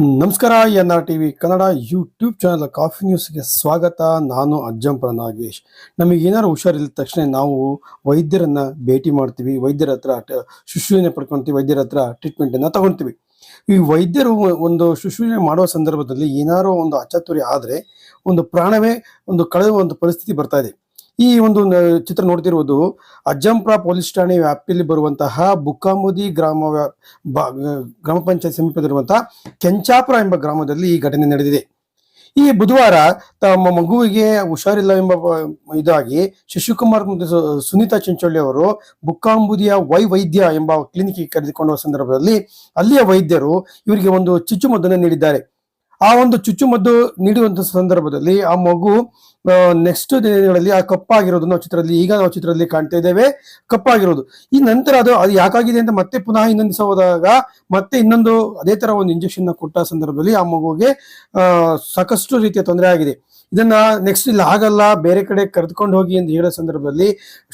ನಮಸ್ಕಾರ N R TV Kannada YouTube channel coffee ನ್ಯೂಸ್ಗೆ ಸ್ವಾಗತ. ನಾನು ಅಜ್ಜಂಪುರ ನಾಗೇಶ್. ನಮಗೆ ಏನಾದ್ರು ಹುಷಾರಿಲ್ಲದ ತಕ್ಷಣ ನಾವು ವೈದ್ಯರನ್ನ ಭೇಟಿ ಮಾಡ್ತೀವಿ. ವೈದ್ಯರ ಹತ್ರ ಟ- ಶುಶ್ರೂಷಣೆ ಪಡ್ಕೊಂತೀವಿ. ವೈದ್ಯರ ಹತ್ರ ಟ್ರೀಟ್ಮೆಂಟನ್ನು ಅನ್ನ ತಗೊಳ್ತೀವಿ ಈ ವೈದ್ಯರು ಒಂದು ಶುಶ್ರೂಷಣೆ ಮಾಡುವ ಸಂದರ್ಭದಲ್ಲಿ ಏನಾರೋ ಒಂದು ಅಚಾತುರ್ಯ ಆದ್ರೆ ಒಂದು ಪ್ರಾಣವೇ ಒಂದು ಕಳೆಯುವ ಒಂದು ಪರಿಸ್ಥಿತಿ ಬರ್ತಾ ಇದೆ. ಈ ಒಂದು ಚಿತ್ರ ನೋಡ್ತಿರುವುದು ಅಜ್ಜಂಪುರ ಪೊಲೀಸ್ ಠಾಣೆ ವ್ಯಾಪ್ತಿಯಲ್ಲಿ ಬರುವಂತಹ ಬುಕ್ಕಾಮುದಿ ಗ್ರಾಮ ಗ್ರಾಮ ಪಂಚಾಯತ್ ಸಮೀಪದಲ್ಲಿರುವಂತಹ ಕೆಂಚಾಪುರ ಎಂಬ ಗ್ರಾಮದಲ್ಲಿ ಈ ಘಟನೆ ನಡೆದಿದೆ. ಈ ಬುಧವಾರ ತಮ್ಮ ಮಗುವಿಗೆ ಹುಷಾರಿಲ್ಲ ಎಂಬ ಇದಾಗಿ ಶಶಿಕುಮಾರ್ ಸುನೀತಾ ಚಿಂಚೋಳಿ ಅವರು ಬುಕ್ಕಾಂಬುದಿಯ ವೈ ವೈದ್ಯ ಎಂಬ ಕ್ಲಿನಿಕ್ಗೆ ಕರೆದುಕೊಂಡ ಸಂದರ್ಭದಲ್ಲಿ ಅಲ್ಲಿಯ ವೈದ್ಯರು ಇವರಿಗೆ ಒಂದು ಚುಚ್ಚುಮದ್ದನ್ನು ನೀಡಿದ್ದಾರೆ. ಆ ಒಂದು ಚುಚ್ಚುಮದ್ದು ನೀಡುವಂತ ಸಂದರ್ಭದಲ್ಲಿ ಆ ಮಗು ನೆಕ್ಸ್ಟ್ ದಿನಗಳಲ್ಲಿ ಆ ಕಪ್ಪಾಗಿರೋದು ನಾವು ಚಿತ್ರದಲ್ಲಿ, ಈಗ ನಾವು ಚಿತ್ರದಲ್ಲಿ ಕಾಣ್ತಾ ಇದ್ದೇವೆ. ಕಪ್ಪಾಗಿರೋದು. ಈ ನಂತರ ಅದು ಅದು ಯಾಕಾಗಿದೆ ಅಂತ ಮತ್ತೆ ಪುನಃ ಇನ್ನೊಂದು ದಿವಸ ಹೋದಾಗ ಮತ್ತೆ ಇನ್ನೊಂದು ಅದೇ ತರ ಒಂದು ಇಂಜೆಕ್ಷನ್ ಕೊಟ್ಟ ಸಂದರ್ಭದಲ್ಲಿ ಆ ಮಗುವಿಗೆ ಸಾಕಷ್ಟು ರೀತಿಯ ತೊಂದರೆ ಆಗಿದೆ. ಇದನ್ನ ನೆಕ್ಸ್ಟ್ ಇಲ್ಲಿ ಆಗಲ್ಲ ಬೇರೆ ಕಡೆ ಕರೆದುಕೊಂಡು ಹೋಗಿ ಎಂದು ಹೇಳೋ ಸಂದರ್ಭದಲ್ಲಿ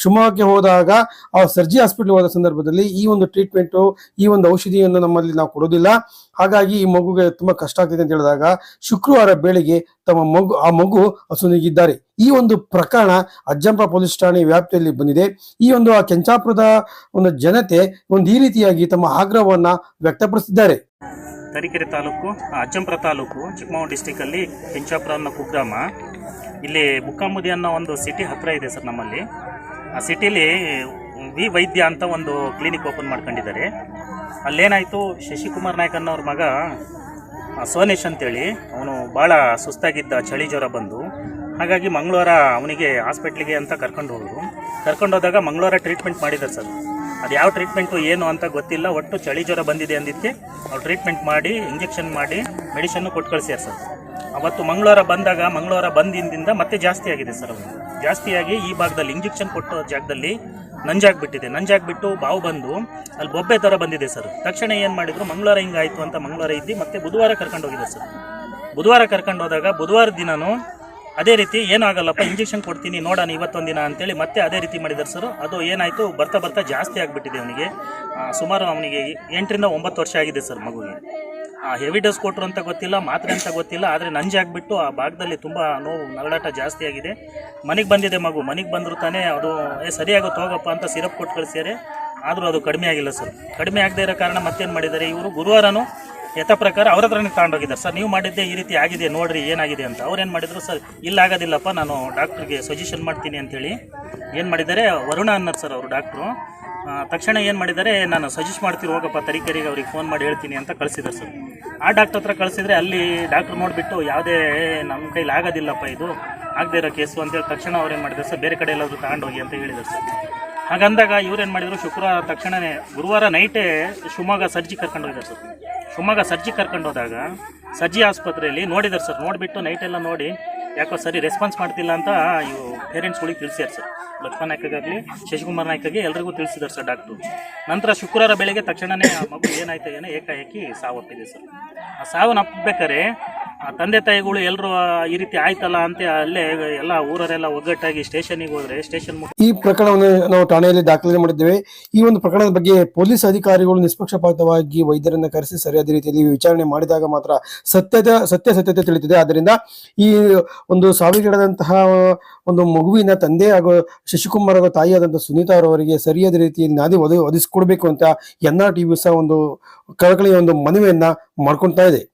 ಶಿವಮೊಗ್ಗಕ್ಕೆ ಹೋದಾಗ, ಆ ಸರ್ಜಿ ಹಾಸ್ಪಿಟಲ್ ಹೋದ ಸಂದರ್ಭದಲ್ಲಿ ಈ ಒಂದು ಟ್ರೀಟ್ಮೆಂಟು ಈ ಒಂದು ಔಷಧಿಯನ್ನು ನಮ್ಮಲ್ಲಿ ನಾವು ಕೊಡೋದಿಲ್ಲ. ಹಾಗಾಗಿ ಈ ಮಗುಗೆ ತುಂಬಾ ಕಷ್ಟ ಆಗ್ತಿದೆ ಅಂತ ಹೇಳಿದಾಗ ಶುಕ್ರವಾರ ಬೆಳಿಗ್ಗೆ ತಮ್ಮ ಮಗು, ಆ ಮಗು ಅಸುನೀಗಿದ್ದಾರೆ. ಈ ಒಂದು ಪ್ರಕರಣ ಅಜ್ಜಂಪುರ ಪೊಲೀಸ್ ಠಾಣೆ ವ್ಯಾಪ್ತಿಯಲ್ಲಿ ಬಂದಿದೆ. ಈ ಒಂದು, ಆ ಕೆಂಚಾಪುರದ ಒಂದು ಜನತೆ ಒಂದು ಈ ರೀತಿಯಾಗಿ ತಮ್ಮ ಆಗ್ರಹವನ್ನ ವ್ಯಕ್ತಪಡಿಸಿದ್ದಾರೆ. ತರೀಕೆರೆ ತಾಲೂಕು ಅಜ್ಜಂಪುರ ತಾಲೂಕು, ಚಿಕ್ಕಮಗಳೂರು ಡಿಸ್ಟಿಕಲ್ಲಿ ಕೆಂಚಾಪುರ ಅನ್ನೋ ಕುಗ್ರಾಮ, ಇಲ್ಲಿ ಬುಕ್ಕಾಮುದಿ ಅನ್ನೋ ಒಂದು ಸಿಟಿ ಹತ್ರ ಇದೆ ಸರ್ ನಮ್ಮಲ್ಲಿ. ಆ ಸಿಟಿಲಿ ವಿ ವೈದ್ಯ ಅಂತ ಒಂದು ಕ್ಲಿನಿಕ್ ಓಪನ್ ಮಾಡ್ಕೊಂಡಿದ್ದಾರೆ. ಅಲ್ಲೇನಾಯಿತು, ಶಶಿಕುಮಾರ್ ನಾಯ್ಕ ಅನ್ನೋರ ಮಗ ಸೋನೇಶ್ ಅಂತೇಳಿ, ಅವನು ಭಾಳ ಸುಸ್ತಾಗಿದ್ದ ಚಳಿ ಜ್ವರ ಬಂದು, ಹಾಗಾಗಿ ಮಂಗಳವಾರ ಅವನಿಗೆ ಹಾಸ್ಪಿಟ್ಲಿಗೆ ಅಂತ ಕರ್ಕೊಂಡು ಹೋದರು. ಕರ್ಕೊಂಡು ಹೋದಾಗ ಮಂಗಳವಾರ ಟ್ರೀಟ್ಮೆಂಟ್ ಮಾಡಿದ್ದಾರೆ ಸರ್. ಅದು ಯಾವ ಟ್ರೀಟ್ಮೆಂಟು ಏನು ಅಂತ ಗೊತ್ತಿಲ್ಲ, ಒಟ್ಟು ಚಳಿ ಜ್ವರ ಬಂದಿದೆ ಅಂದಿದ್ದಕ್ಕೆ ಅವ್ರು ಟ್ರೀಟ್ಮೆಂಟ್ ಮಾಡಿ ಇಂಜೆಕ್ಷನ್ ಮಾಡಿ ಮೆಡಿಷನ್ನು ಕೊಟ್ಟು ಕಳಿಸ್ಯಾರ ಸರ್. ಅವತ್ತು ಮಂಗಳವಾರ ಬಂದಾಗ ಮಂಗಳವಾರ ಬಂದಿಂದ ಮತ್ತೆ ಜಾಸ್ತಿ ಆಗಿದೆ ಸರ್ ಅವರು ಜಾಸ್ತಿಯಾಗಿ ಈ ಭಾಗದಲ್ಲಿ ಇಂಜೆಕ್ಷನ್ ಕೊಟ್ಟ ಜಾಗದಲ್ಲಿ ನಂಜಾಗ್ಬಿಟ್ಟಿದೆ. ನಂಜಾಗ್ಬಿಟ್ಟು ಬಾವು ಬಂದು ಅಲ್ಲಿ ಬೊಬ್ಬೆ ಥರ ಬಂದಿದೆ ಸರ್. ತಕ್ಷಣ ಏನು ಮಾಡಿದ್ರು ಮಂಗಳವಾರ ಹಿಂಗಾಯ್ತು ಅಂತ ಮಂಗಳವಾರ ಇದ್ದು ಮತ್ತೆ ಬುಧವಾರ ಕರ್ಕೊಂಡು ಹೋಗಿದೆ ಸರ್. ಬುಧವಾರ ಕರ್ಕೊಂಡು ಹೋದಾಗ ಬುಧವಾರ ದಿನವೂ ಅದೇ ರೀತಿ ಏನಾಗಲ್ಲಪ್ಪ ಇಂಜೆಕ್ಷನ್ ಕೊಡ್ತೀನಿ ನೋಡೋಣ ಇವತ್ತೊಂದು ದಿನ ಅಂತೇಳಿ ಮತ್ತೆ ಅದೇ ರೀತಿ ಮಾಡಿದ್ದಾರೆ ಸರ್. ಅದು ಏನಾಯಿತು, ಬರ್ತಾ ಬರ್ತಾ ಜಾಸ್ತಿ ಆಗಿಬಿಟ್ಟಿದೆ ಅವನಿಗೆ. ಸುಮಾರು ಅವನಿಗೆ ಎಂಟರಿಂದ ಒಂಬತ್ತು ವರ್ಷ ಆಗಿದೆ ಸರ್ ಮಗುವಿಗೆ. ಹೆವಿ ಡೋಸ್ ಕೊಟ್ಟರು ಅಂತ ಗೊತ್ತಿಲ್ಲ ಮಾತ್ರೆ ಅಂತ ಗೊತ್ತಿಲ್ಲ ಆದರೆ ನಂಜಾಗ್ಬಿಟ್ಟು ಆ ಭಾಗದಲ್ಲಿ ತುಂಬ ನೋವು ನರಳಾಟ ಜಾಸ್ತಿ ಆಗಿದೆ. ಮನೆಗೆ ಬಂದಿದೆ ಮಗು ಮನೆಗೆ ಬಂದರೂ ತಾನೇ ಅದು ಏ ಸರಿಯಾಗುತ್ತೆ ಹೋಗಪ್ಪ ಅಂತ ಸಿರಪ್ ಕೊಟ್ಟು ಕಳಿಸ್ಯಾರೆ. ಆದರೂ ಅದು ಕಡಿಮೆ ಆಗಿಲ್ಲ ಸರ್. ಕಡಿಮೆ ಆಗದೇ ಇರೋ ಕಾರಣ ಮತ್ತೇನು ಮಾಡಿದ್ದಾರೆ? ಇವರು ಗುರುವಾರನೂ ಯಥ ಪ್ರಕಾರ ಅವ್ರ ಹತ್ರನೇ ತಗೊಂಡೋಗಿದ್ದಾರೆ. ಸರ್ ನೀವು ಮಾಡಿದ್ದೆ ಈ ರೀತಿ ಆಗಿದೆ ನೋಡ್ರಿ ಏನಾಗಿದೆ ಅಂತ. ಅವ್ರು ಏನು ಮಾಡಿದ್ರು? ಸರ್ ಇಲ್ಲ ಆಗೋದಿಲ್ಲಪ್ಪ ನಾನು ಡಾಕ್ಟ್ರಿಗೆ ಸಜೆಷನ್ ಮಾಡ್ತೀನಿ ಅಂತೇಳಿ. ಏನು ಮಾಡಿದ್ದಾರೆ? ವರುಣ ಅನ್ನರ್ ಸರ್ ಅವರು ಡಾಕ್ಟ್ರು ಆ, ತಕ್ಷಣ ಏನು ಮಾಡಿದ್ದಾರೆ, ನಾನು ಸಜೆಸ್ಟ್ ಮಾಡ್ತೀನಿ, ಹೋಗಪ್ಪ, ತರೀಕೆರೆಗೆ ಅವ್ರಿಗೆ ಫೋನ್ ಮಾಡಿ ಹೇಳ್ತೀನಿ ಅಂತ ಕಳಿಸಿದ್ದಾರೆ ಸರ್. ಆ ಡಾಕ್ಟರ್ ಹತ್ರ ಕಳಿಸಿದ್ರೆ ಅಲ್ಲಿ ಡಾಕ್ಟ್ರ್ ನೋಡಿಬಿಟ್ಟು ಯಾವುದೇ ನಮ್ಮ ಕೈಲಿ ಆಗೋದಿಲ್ಲಪ್ಪ ಇದು, ಆಗದೇ ಇರೋ ಕೇಸು ಅಂತೇಳಿ ತಕ್ಷಣ ಅವ್ರೇನು ಏನು ಸರ್, ಬೇರೆ ಕಡೆ ಎಲ್ಲಾದರೂ ತಗೊಂಡೋಗಿ ಅಂತ ಹೇಳಿದರು ಸರ್. ಹಾಗಂದಾಗ ಇವ್ರೇನು ಮಾಡಿದ್ರು, ಶುಕ್ರವಾರ ತಕ್ಷಣವೇ ಗುರುವಾರ ನೈಟೇ ಶಿವಮೊಗ್ಗ ಸರ್ಜಿ ಕರ್ಕೊಂಡು ಹೋಗಿದ್ದಾರೆ ಸರ್. ಶಿವಮೊಗ್ಗ ಸರ್ಜಿ ಕರ್ಕೊಂಡು ಹೋದಾಗ, ಸರ್ಜಿ ಆಸ್ಪತ್ರೆಯಲ್ಲಿ ನೋಡಿದ್ದಾರೆ ಸರ್, ನೋಡಿಬಿಟ್ಟು ನೈಟೆಲ್ಲ ನೋಡಿ ಯಾಕೋ ಸರಿ ರೆಸ್ಪಾನ್ಸ್ ಮಾಡ್ತಿಲ್ಲ ಅಂತ ಇವು ಪೇರೆಂಟ್ಸ್ಗಳಿಗೆ ತಿಳಿಸ್ಯಾರ ಸರ್. ಲಕ್ಷ್ಮಣ ನಾಯ್ಕಾಗಲಿ ಶಶಿಕುಮಾರ್ ನಾಯ್ಕಾಗಿ ಎಲ್ರಿಗೂ ತಿಳಿಸಿದ್ದಾರೆ ಸರ್ ಡಾಕ್ಟ್ರು ನಂತರ ಶುಕ್ರವಾರ ಬೆಳಗ್ಗೆ ತಕ್ಷಣವೇ ಆ ಮಗು ಏನಾಯ್ತು ಏನೋ ಏಕಾಏಕಿ ಸಾವಪ್ಪಿದೆ ಸರ್. ಆ ಸಾವನ್ನ ಅಪ್ಪಬೇಕಾರೆ ಆ ತಂದೆ ತಾಯಿಗಳು ಎಲ್ಲರೂ ಈ ರೀತಿ ಆಯ್ತಲ್ಲ ಅಂತ ಅಲ್ಲೇ ಎಲ್ಲ ಊರರೆಲ್ಲ ಒಗ್ಗಟ್ಟಾಗಿ ಸ್ಟೇಷನ್ಗೆ ಹೋದ್ರೆ ಸ್ಟೇಷನ್ ಈ ಪ್ರಕರಣವನ್ನು ನಾವು ಠಾಣೆಯಲ್ಲಿ ದಾಖಲೆ ಮಾಡಿದ್ದೇವೆ. ಈ ಒಂದು ಪ್ರಕರಣದ ಬಗ್ಗೆ ಪೊಲೀಸ್ ಅಧಿಕಾರಿಗಳು ನಿಷ್ಪಕ್ಷಪಾತವಾಗಿ ವೈದ್ಯರನ್ನ ಕರೆಸಿ ಸರಿಯಾದ ರೀತಿಯಲ್ಲಿ ವಿಚಾರಣೆ ಮಾಡಿದಾಗ ಮಾತ್ರ ಸತ್ಯದ ಸತ್ಯಾಸತ್ಯತೆ ತಿಳಿತಿದೆ ಆದ್ದರಿಂದ ಈ ಒಂದು ಸಾವಿಗೀಡಾದಂತಹ ಒಂದು ಮಗುವಿನ ತಂದೆ ಹಾಗೂ ಶಶಿಕುಮಾರ್ ಹಾಗೂ ತಾಯಿಯಾದಂತಹ ಸುನೀತಾ ಅವರವರಿಗೆ ಸರಿಯಾದ ರೀತಿಯಲ್ಲಿ ನಾದಿ ಒದಗಿ ಒದಗಿಸಿಕೊಡ್ಬೇಕು ಅಂತ ಎನ್ ಆರ್ ಸಹ ಒಂದು ಕಳಕಳಿಯ ಒಂದು ಮನವಿಯನ್ನ ಮಾಡ್ಕೊಳ್ತಾ ಇದೆ.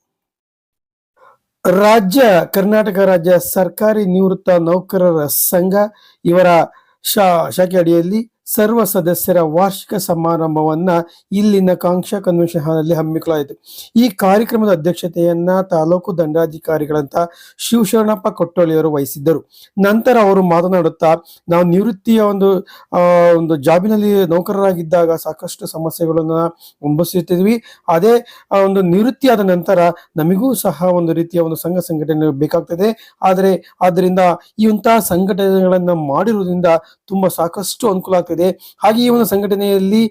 ರಾಜ್ಯ ಕರ್ನಾಟಕ ರಾಜ್ಯ ಸರ್ಕಾರಿ ನಿವೃತ್ತ ನೌಕರರ ಸಂಘ ಇವರ ಶಾ ಶಾಖೆ ಅಡಿಯಲ್ಲಿ ಸರ್ವ ಸದಸ್ಯರ ವಾರ್ಷಿಕ ಸಮಾರಂಭವನ್ನ ಇಲ್ಲಿನ ಕಾಂಕ್ಷಾ ಕನ್ವೆನ್ಷನ್ ಹಾಲ್ನಲ್ಲಿ ಹಮ್ಮಿಕೊಳ್ಳಲಾಯಿತು. ಈ ಕಾರ್ಯಕ್ರಮದ ಅಧ್ಯಕ್ಷತೆಯನ್ನ ತಾಲೂಕು ದಂಡಾಧಿಕಾರಿಗಳಂತ ಶಿವಶರಣಪ್ಪ ಕೊಟ್ಟೊಳ್ಳಿಯವರು ವಹಿಸಿದ್ದರು. ನಂತರ ಅವರು ಮಾತನಾಡುತ್ತಾ, ನಾವು ನಿವೃತ್ತಿಯ ಒಂದು ಒಂದು ಜಾಬಿನಲ್ಲಿ ನೌಕರರಾಗಿದ್ದಾಗ ಸಾಕಷ್ಟು ಸಮಸ್ಯೆಗಳನ್ನ ಅನುಭವಿಸುತ್ತಿದ್ವಿ ಅದೇ ಒಂದು ನಿವೃತ್ತಿಯಾದ ನಂತರ ನಮಗೂ ಸಹ ಒಂದು ರೀತಿಯ ಒಂದು ಸಂಘ ಸಂಘಟನೆ ಬೇಕಾಗ್ತದೆ. ಆದರೆ, ಆದ್ದರಿಂದ ಇಂತಹ ಸಂಘಟನೆಗಳನ್ನ ಮಾಡಿರುವುದರಿಂದ ತುಂಬಾ ಸಾಕಷ್ಟು ಅನುಕೂಲ ಆಗ್ತದೆ. ಇದೆ. ಹಾಗೆ ಈ ಒಂದು ಸಂಘಟನೆಯಲ್ಲಿ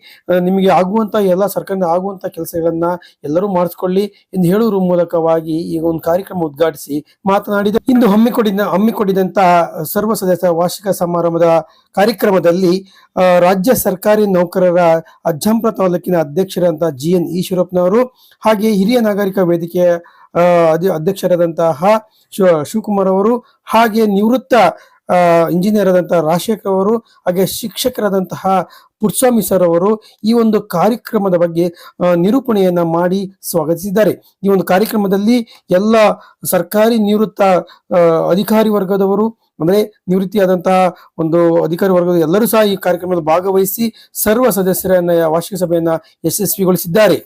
ನಿಮಗೆ ಆಗುವಂತ ಎಲ್ಲ ಸರ್ಕಾರದ ಆಗುವಂತ ಕೆಲಸಗಳನ್ನ ಎಲ್ಲರೂ ಮಾಡಿಸ್ಕೊಳ್ಳಿ ಎಂದು ಹೇಳುವ ಮೂಲಕವಾಗಿ ಈಗ ಒಂದು ಕಾರ್ಯಕ್ರಮ ಉದ್ಘಾಟಿಸಿ ಮಾತನಾಡಿದ. ಇಂದು ಹಮ್ಮಿಕೊಂಡಿದ್ದ ಹಮ್ಮಿಕೊಂಡಿದ್ದಂತಹ ಸರ್ವ ಸದಸ್ಯ ವಾರ್ಷಿಕ ಸಮಾರಂಭದ ಕಾರ್ಯಕ್ರಮದಲ್ಲಿ ರಾಜ್ಯ ಸರ್ಕಾರಿ ನೌಕರರ ಅಜ್ಜಂಪುರ ತಾಲೂಕಿನ ಅಧ್ಯಕ್ಷರಂತ ಜಿ ಎನ್ ಈಶ್ವರಪ್ಪನವರು ಹಾಗೆ ಹಿರಿಯ ನಾಗರಿಕ ವೇದಿಕೆಯ ಅಧ್ಯಕ್ಷರಾದಂತಹ ಶಿವ ಶಿವಕುಮಾರ್ ಅವರು ಹಾಗೆ ನಿವೃತ್ತ ಇಂಜಿನಿಯರ್ ಆದಂತಹ ರಾಜಶೇಖರ್ ಅವರು, ಹಾಗೆ ಶಿಕ್ಷಕರಾದಂತಹ ಪುಟ್ಸ್ವಾಮಿ ಸರ್ ಅವರು ಈ ಒಂದು ಕಾರ್ಯಕ್ರಮದ ಬಗ್ಗೆ ನಿರೂಪಣೆಯನ್ನ ಮಾಡಿ ಸ್ವಾಗತಿಸಿದ್ದಾರೆ. ಈ ಒಂದು ಕಾರ್ಯಕ್ರಮದಲ್ಲಿ ಎಲ್ಲ ಸರ್ಕಾರಿ ನಿವೃತ್ತ ಅಧಿಕಾರಿ ವರ್ಗದವರು ಅಂದ್ರೆ ನಿವೃತ್ತಿಯಾದಂತಹ ಒಂದು ಅಧಿಕಾರಿ ವರ್ಗದ ಎಲ್ಲರೂ ಸಹ ಈ ಕಾರ್ಯಕ್ರಮದಲ್ಲಿ ಭಾಗವಹಿಸಿ ಸರ್ವ ಸದಸ್ಯರನ್ನ ವಾರ್ಷಿಕ ಸಭೆಯನ್ನ ಯಶಸ್ವಿಗೊಳಿಸಿದ್ದಾರೆ.